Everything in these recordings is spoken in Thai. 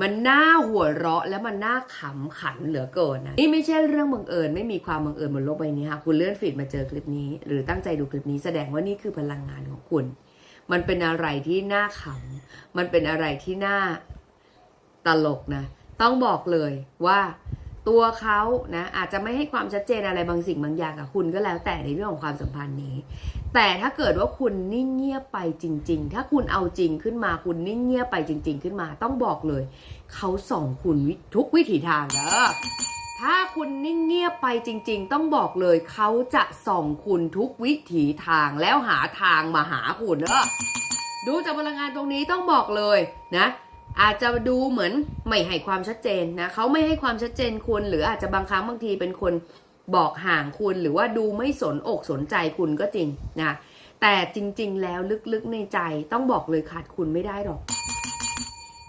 มันน่าหัวเราะและมันน่าขำขันเหลือเกินนะนี่ไม่ใช่เรื่องบังเอิญไม่มีความบังเอิญบนโลกใบนี้ค่ะคุณเลื่อนฟีดมาเจอคลิปนี้ หรือตั้งใจดูคลิปนี้แสดงว่านี่คือพลังงานของคุณ มันเป็นอะไรที่น่าขำมันเป็นอะไรที่น่าตลกนะ ต้องบอกเลยว่า ตัวเขานะอาจจะไม่ให้ความชัดเจนอะไรบางสิ่งบางอย่างกับคุณก็แล้วแต่ในเรื่องของความสัมพันธ์นี้ แต่ถ้าเกิดว่าคุณนิ่งเงียบไปจริง ๆ ถ้าคุณเอาจริงขึ้นมาคุณนิ่งเงียบไปจริง ๆ ขึ้นมาต้องบอกเลยเขาส่องคุณทุกวิถีทางเด้อถ้าคุณนิ่งเงียบไปจริง ๆ ต้องบอกเลยเขาจะส่องคุณทุกวิถีทางแล้วหาทางมาหาคุณเด้อดูจากพลังงานตรงนี้ต้องบอกเลยนะ อาจจะดูเหมือนไม่ให้ความชัดเจนนะเขาไม่ให้ความชัดเจนคุณ หรืออาจจะบางครั้งบางทีเป็นคนบอกห่างคุณ หรือว่าดูไม่สนอกสนใจคุณก็จริงนะแต่จริง ๆ แล้วลึกๆในใจต้องบอกเลยขาดคุณไม่ได้หรอก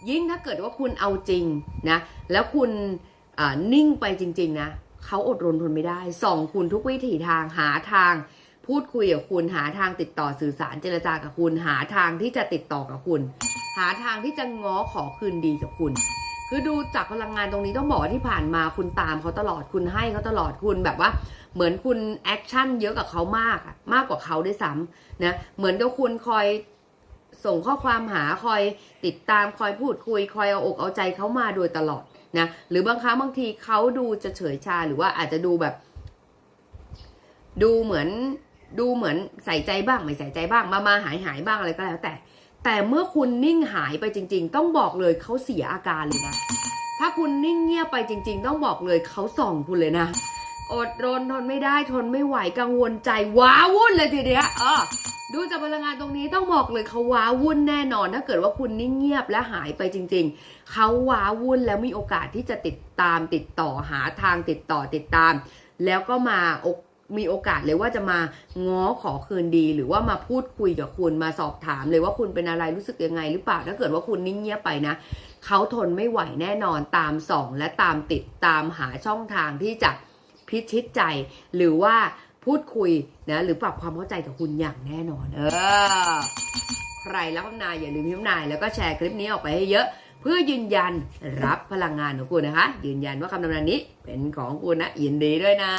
ยิ่งถ้าเกิดว่าคุณเอาจริงนะแล้วคุณนิ่งไปจริง ๆ นะเขาอดรนทนไม่ได้ส่องคุณทุกวิถีทางหาทาง พูดคุยกับคุณหาทางติดต่อสื่อสารเจรจากับคุณ หาทางที่จะติดต่อกับคุณ หาทางที่จะง้อขอคืนดีกับคุณ คือดูจากพลังงานตรงนี้ต้องบอกว่าที่ผ่านมาคุณตามเขาตลอดคุณให้เขาตลอดคุณแบบว่า เหมือนคุณแอคชั่นเยอะกับเขามากอะมากกว่าเขาด้วยซ้ำนะเหมือนกับคุณคอยส่งข้อความหาคอยติดตามคอยพูดคุยคอยเอาอกเอาใจเขามาโดยตลอดนะหรือบางครั้งบางทีเขาดูจะเฉยชาหรือว่าอาจจะดูแบบ ดูเหมือน ดูเหมือนใส่ใจบ้างไม่ใส่ใจบ้าง มามาหายหายบ้างอะไรก็แล้วแต่ แต่เมื่อคุณนิ่งหายไปจริง ๆ ต้องบอกเลยเขาเสียอาการเลยนะ ถ้าคุณนิ่งเงียบไปจริง ๆ ต้องบอกเลยเขาส่องคุณเลยนะอดรนทนไม่ได้ทนไม่ไหวกังวลใจว้าวุ่นเลยทีเดียวเออดูจากพลังงานตรงนี้ต้องบอกเลยเขาว้าวุ่นแน่นอน ถ้าเกิดว่าคุณนิ่งเงียบและหายไปจริง ๆ เขาว้าวุ่นแล้วมีโอกาสที่จะติดตามติดต่อหาทางติดต่อติดตาม แล้วก็มาอก มีโอกาสเลยว่าจะมาง้อขอคืนดี หรือว่ามาพูดคุยกับคุณมาสอบถามเลยว่าคุณเป็นอะไรรู้สึกยังไง หรือเปล่าถ้าเกิดว่าคุณนิ่งเงียบไปนะเขาทนไม่ไหวแน่นอนตามส่องและตามติดตามหาช่องทางที่จะพิชิตใจ หรือว่าพูดคุยนะหรือปรับความเข้าใจกับคุณอย่างแน่นอน เออ ใครรับคำนายอย่าลืมพิมพ์นายแล้วก็แชร์คลิปนี้ออกไปให้เยอะ เพื่อยืนยันรับพลังงานของคุณนะคะ ยืนยันว่าคำนำนานนี้เป็นของคุณนะยินดีด้วยนะ